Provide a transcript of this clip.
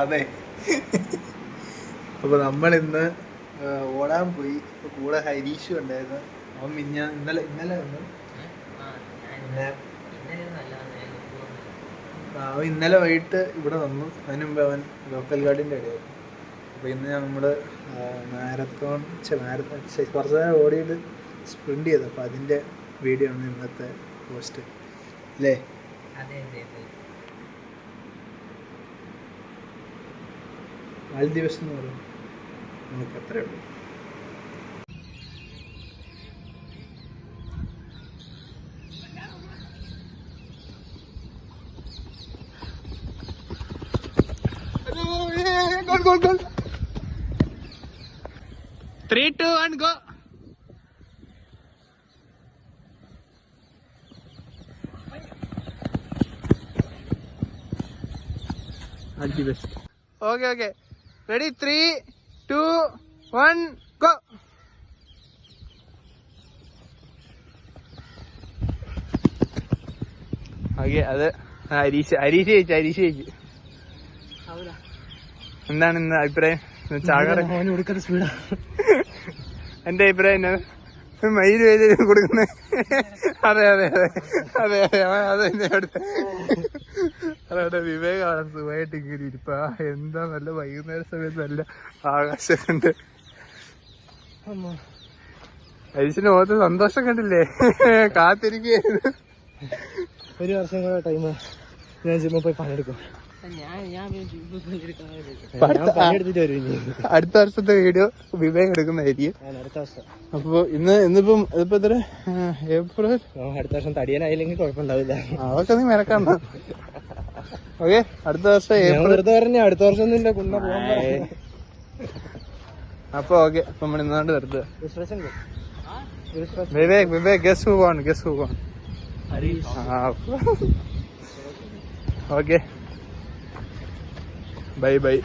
അതെ. അപ്പൊ നമ്മൾ ഇന്ന് ഓടാൻ പോയി. കൂടെ ഹരീഷും ഉണ്ടായിരുന്നു. അവൻ മിഞ്ഞ ഇന്നലെ ഇന്നലെ വന്നു. അവൻ ഇന്നലെ വൈകിട്ട് ഇവിടെ വന്നു. അതിന് മുമ്പ് അവൻ ലോക്കൽ ഗാർഡിന്റെ ഇടയായിരുന്നു അപ്പോൾ ഇന്ന് നമ്മൾ മാരത്തോൺ മാരത്തോൺ കുറച്ച് നേരം ഓടിയിട്ട് സ്പ്രിന്റ് ചെയ്തു. അപ്പോൾ അതിന്റെ വീഡിയോ ആണ് ഇന്നത്തെ പോസ്റ്റ് അല്ലേ? അതെ. ദിവസം എന്ന് പറയുന്നത്. നമുക്ക് അത്രേ ഉള്ളൂ. Three two one go okay okay ready three two one go okay അത് അരീഷ് അരീഷ് ചേച്ചി അരീഷ് ചേച്ചി എന്താണ് ഇന്ന് അഭിപ്രായം? എന്റെ അഭിപ്രായം എന്നാ മയിൽ വേദന കൊടുക്കുന്നേ. അതെ അതെ അതെ. അതെ അതെ. അതെന്നെ അത് തന്നെ അടുത്ത. അവിടെ വിവേകാണ് സുഖമായിട്ട് ഇങ്ങനെ ഇരിപ്പ. എന്താ നല്ല വൈകുന്നേര സമയത്ത് നല്ല ആകാശമുണ്ട്. ഹരിശിന് മുഖത്ത് സന്തോഷം കണ്ടില്ലേ? കാത്തിരിക്കുന്നു ഒരു വർഷം കൂടെ ടൈം. ഞാൻ ചുമ്മാ പോയി പണിയെടുക്കും. ഞാൻ ഞാൻ ഞാൻ പണിയെടുത്തിട്ട് വരും ഇനി. അടുത്ത വർഷത്തെ വീഡിയോ വിവേക് എടുക്കുന്നതായിരിക്കും. അടുത്ത വർഷം. അപ്പൊ ഇന്ന് ഇന്നിപ്പം ഇതിപ്പോ എത്ര? ഏപ്രിൽ? അടുത്ത വർഷം തടിയനായില്ലെങ്കിൽ കുഴപ്പമുണ്ടാവില്ല. അതൊക്കെ നീ മെനക്കണ്ട ഓക്കെ അടുത്ത വർഷം ഏപ്രിൽ. വെറുതെ പറഞ്ഞ അടുത്ത വർഷം ഒന്നും ഇല്ല കുന്ന പോകാൻ. അപ്പൊ ഓക്കെ അപ്പൊ നമ്മൾ ഇന്നാണ്ട് നിർത്തുക Vivek Vivek guess who one guess who okay. Bye bye.